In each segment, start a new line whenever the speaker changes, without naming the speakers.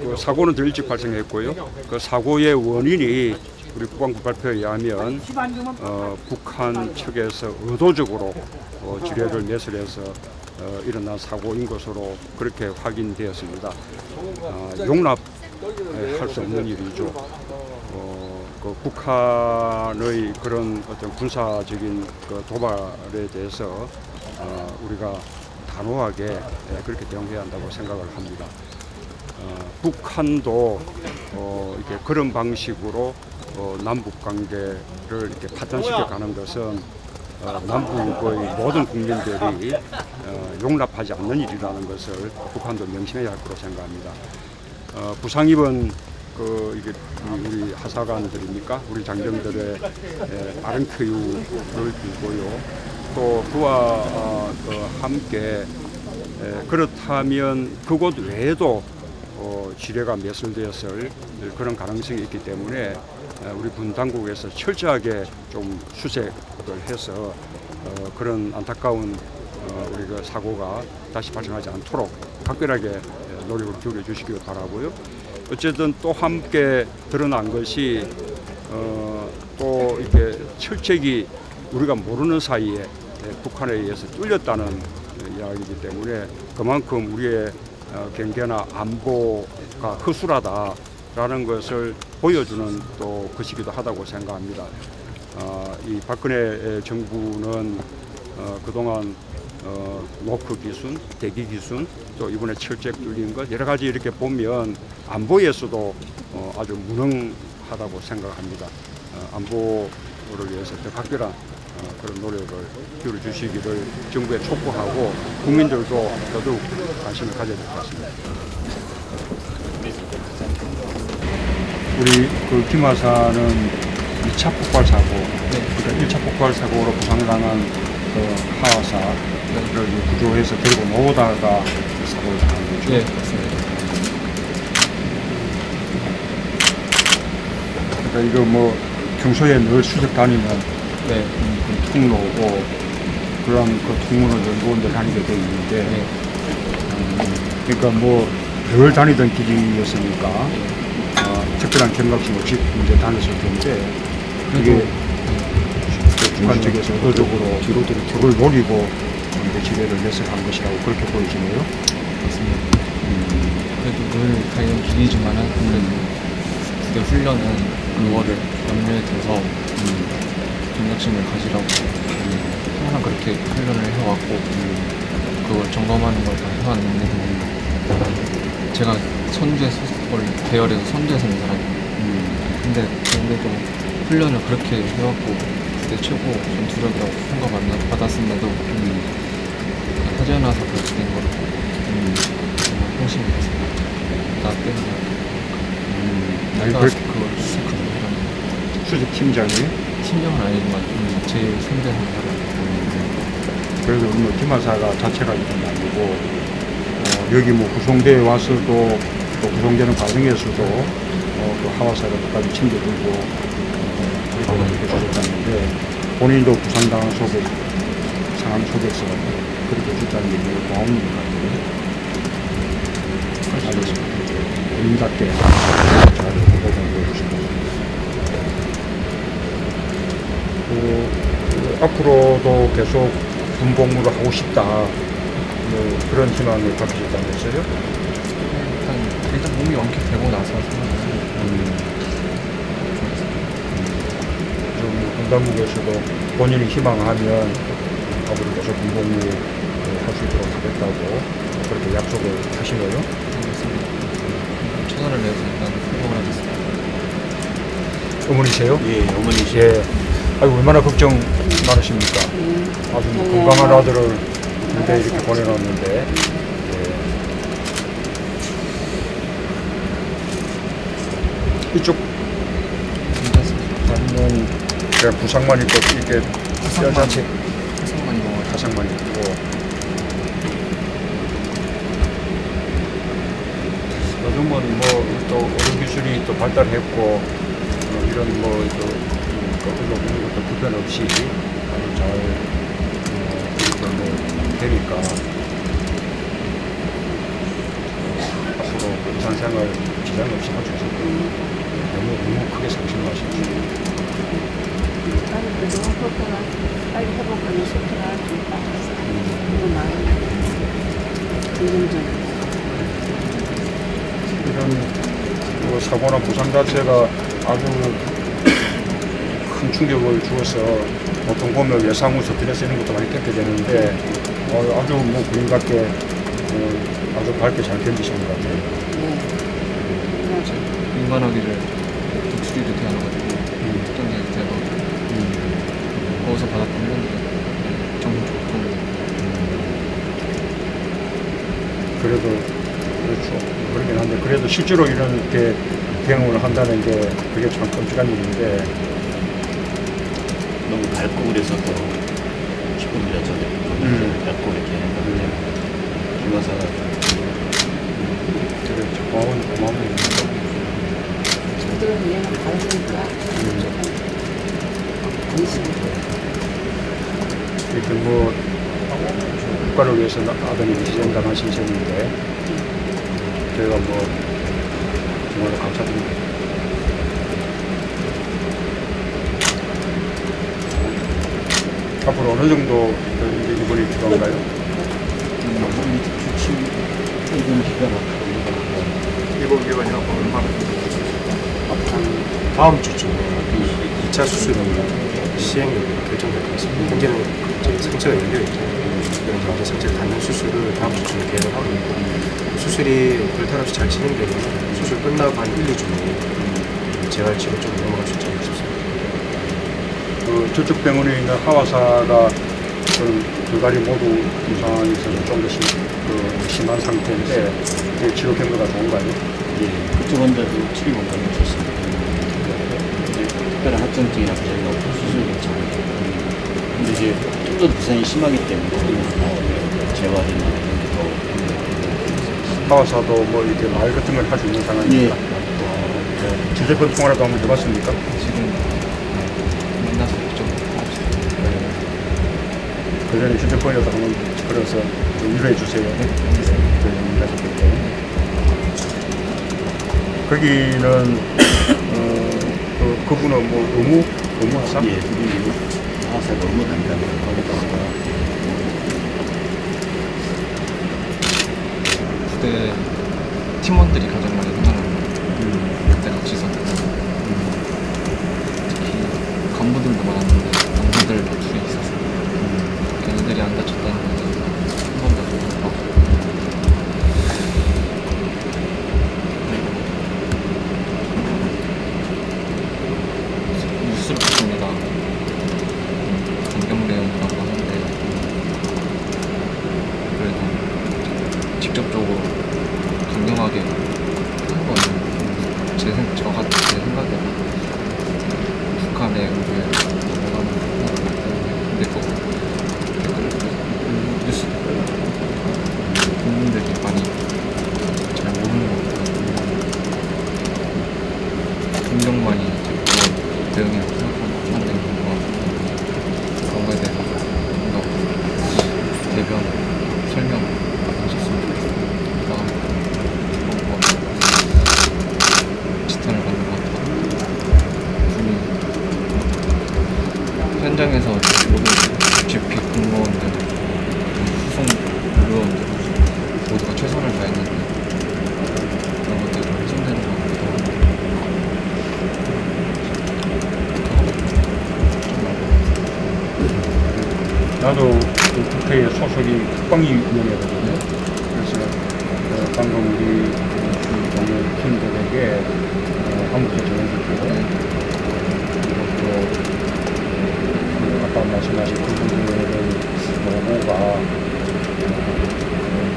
그 사고는 더 일찍 발생했고요. 그 사고의 원인이 우리 국방부 발표에 의하면 어, 북한 측에서 의도적으로 어, 지뢰를 매설해서 어, 일어난 사고인 것으로 그렇게 확인되었습니다. 어, 용납할 수 없는 일이죠. 어, 그 북한의 그런 어떤 군사적인 그 도발에 대해서 어, 우리가 단호하게 예, 그렇게 대응해야 한다고 생각을 합니다. 어, 북한도 어, 이렇게 그런 방식으로 어, 남북 관계를 이렇게 파탄시켜 가는 것은 어, 남북의 모든 국민들이 어, 용납하지 않는 일이라는 것을 북한도 명심해야 할 거로 생각합니다. 어, 부상 입은 그 이게 우리- 하사관들입니까? 우리 장병들의 에, 빠른 쾌유를 빌고요. 또 그와 어, 그 함께 에, 그렇다면 그곳 외에도 어, 지뢰가 매설되었을 그런 가능성이 있기 때문에 에, 우리 군 당국에서 철저하게 좀 수색을 해서 어, 그런 안타까운 어, 우리 그 사고가 다시 발생하지 않도록 각별하게 에, 노력을 기울여 주시기 바라고요. 어쨌든 또 함께 드러난 것이 어, 또 이렇게 철책이 우리가 모르는 사이에 에, 북한에 의해서 뚫렸다는 어, 이야기이기 때문에 그만큼 우리의 어, 경계나 안보가 허술하다라는 것을 보여주는 또 것이기도 하다고 생각합니다. 어, 이 박근혜 정부는 어, 그동안 어, 노크 기순, 대기 기순, 또 이번에 철책 뚫린 것 여러 가지 이렇게 보면 안보에서도 어, 아주 무능하다고 생각합니다. 어, 안보를 위해서 더 각별한 어, 그런 노력을 기울여 주시기를 정부에 촉구하고 국민들도 더더욱 관심을 가져야 될 것 같습니다. 우리 그 김하사는 2차 폭발 사고, 그러니까 1차 폭발 사고로 부상을 당한 그 하와사를 구조해서 데리고 나오다가 사고를 당한 거죠.
네, 맞습니다.
그러니까 이거 뭐 평소에 늘 수색 다니는
네,
음, 그 통로고 그런 그 통로를 열고 늘 다니게 돼 있는데
네,
음, 그러니까 뭐늘 다니던 길이었으니까 어, 특별한 경각심 없이 이제 다녔을 텐데 그게
그래도
그 뒤로 그걸 노리고 이제 지뢰를 매설한 것이라고 그렇게 보여지네요.
맞습니다. 그래도 늘 다니는 길이지만은 그래도 부대 훈련은 그거를 염려에 둬서 경각심을 가지라고 항상 그렇게 훈련을 해왔고 그걸 점검하는 걸 다 해왔는데 제가 선제 를 대열에서 선제하는 사람이에요. 근데 그래도 훈련을 그렇게 해왔고 그때 최고 전투력이라고 평가 받았음에도 하지않아 사고가 진행 거를 음, 정말 형심이 됐습니다. 나 때문에 내가
그렇게
그걸 수색하는 사람
수색 팀장이
팀장은 아니지만 음, 제일 선대하는 사람
그래서 뭐 김하사가 자체가 게 아니고 어, 여기 뭐 구성대에 와서도 또 구성되는 과정에서도 어, 그 하와사를 끝까지 챙겨주고 어, 이렇게 해주셨다는데 본인도 부상당한 속에 상황 속에서 그렇게 해줬다는 게 되게 고마운 일 같아요. 알겠습니다. 본인답게 잘 보답해 주시고 그, 그 앞으로도 계속 군복무를 하고 싶다 뭐 그런 희망을 가지셨다면서요?
일단, 일단 몸이 원격되고 나서 생각하면
좀 군당국에서도 본인이 희망하면 앞으로 계속 군복무 할수 있도록 하겠다고 그렇게 약속을 하시네요.
알겠습니다. 최선을 내서 일단 활동을 하겠습니다.
어머니세요?
예, 어머니시.
예. 아이고 얼마나 걱정 많으십니까? 아주 뭐 건강한 아들을 군대에 이렇게 보내놨는데 예. 이쪽. 아니면 그냥 부상만 있고 이렇게 뼈 자체
화상만 입어가지고
가상만 있고 요즘은 뭐 또 의료 기술이 또 발달했고 어, 이런 뭐또 어디로 보는 것도 불편 없이 아주 잘 어, 뭐 되니까 어, 앞으로 그 일상생활 지장 없이 할수 있었거든요. 너무 너무 크게 상심하셨죠.
빨리 그동안 회복하나 빨리 회복하는 속도가 좀 빨라서 이거 마음이 긍정적이에요.
이런 뭐 사고나 부상 자체가 아주 큰 충격을 주어서 보통 보면 예상후 스트레스 이런 것도 많이 겪게 되는데 어, 아주 뭐 부인답게 어, 아주 밝게 잘 견디시는 것 같아요.
인간하기를 독수리도 태어나가지고 특정계 대박 거기서 받았던 건데 정말 좋고
그래도 그렇죠. 그러긴 한데 그래도 실제로 이렇게 경험을 한다는 게 그게 참 끔찍한 일인데
너무 밝고 그래서 더 기쁩니다. 저도
음.
밝고 이렇게 했는데 김하사가
되게 고마운 고마운.
저들은 얘는 밝으니까 조금 안심이 돼요.
이렇게 뭐 국가를 위해서 나- 아버님이 희생당하신 셈인데 저희가 뭐 정말로 감사드립니다. 앞으로 어느 정도 이제 입원이 필요한가요?
이런
다음 주쯤에 2차 수술이 시행이 결정될 것 같습니다. 현재는 상처가 열려. 그래서 이제 상처를 닫는 수술을 다음 주쯤에 계획하고 있고 수술이 별탈 없이 잘 진행되면 수술 끝나고 한 1, 2주에 재활치료 좀 넘어갈 수 있지 않을까 싶습니다.
그 저쪽 병원에 있는 하와사가 그런 두 다리 모두 부상이 있어서 좀더 심, 그 심한 상태인데 그 치료 경과가 좋은가요?
예, 그쪽 환자도 치료 건강이 좋습니다. 이제 특별한 합정증이나 부작용 없고 수술 괜찮고 근데 이제 좀 더 부상이 심하기 때문에 어, 재활이나 이런 게더
하와사도 뭐 이렇게 말 같은 걸 할 수 있는
예.
상황입니까? 지대권 통화라도 한번 해봤습니까?
지금
그 전에 휴대폰이라도 한번 걸어서 좀 위로해 주세요. 민가족들께. 거기는 어, 그, 그분은 뭐 의무 의무 하사?
예, 하사 너무 간단해요. 거기다가
부대 팀원들이 가장 많이 생각나는 그때 같이 있었고 특히 간부들도 많았는데 간부들 둘이 있었어요 걔네들이 안 다쳤다는 거는 한 번도 못 봤고 그리고 뉴스를 봤습니다 강경대원이라고 하는데 그래도 직접적으로 강경하게 하는 거는 제, 생, 저 같은 제 생각에는 북한의 의도에 넘어가는 거기 때문에 근데 또 댓글 그 뉴스 댓글 국민들이 많이 잘 모르는 것 같아요 긍정만이 이제 그런 대응이라고 생각하면 안 되는 것 같고 그런 거에 대해서 좀더 대변 설명 하셨으면 좋겠습니다. 뭐 지탄을 받는 것 같아요. 분이 현장에서 모든 GP 공무원들, 수송 의료원들 모두가 최선을 다했는데 그런 것들이 좀 훼손되는 것 같기도 하고
나도 그 국회에 소속이 국방위원회거든요. 그래서 어, 방금 우리 그 동료 팀들에게 어, 한국도 전해줬고 그리고 또그 아까 말씀하신 그분들의 노고가 어,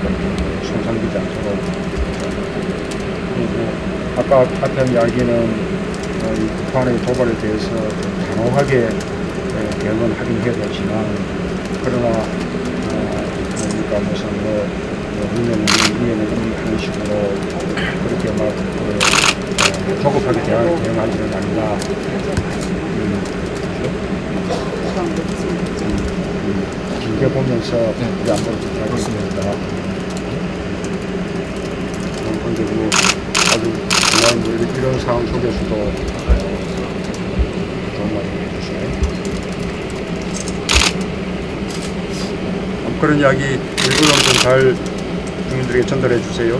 그러니까 손상되지 않도록 그리고 아까 앞에 이야기는 어, 이 북한의 도발에 대해서 좀 단호하게 예, 대응은 하긴 해야 되지만 그러나 어, 그러니까 무슨 뭐 위에는 위에는 이 하는 식으로 그렇게 막 그, 어, 조급하게 대응, 대응하지는 않나 음,
그런 거 있으면
음, 길게 보면서 우리 안보를 좀 하겠습니다. 근데 뭐 아주 이런- 이런 상황 속에서도 어, 좋은 말씀 해주시네. 그런 이야기 일부러 좀잘 국민들에게 전달해 주세요.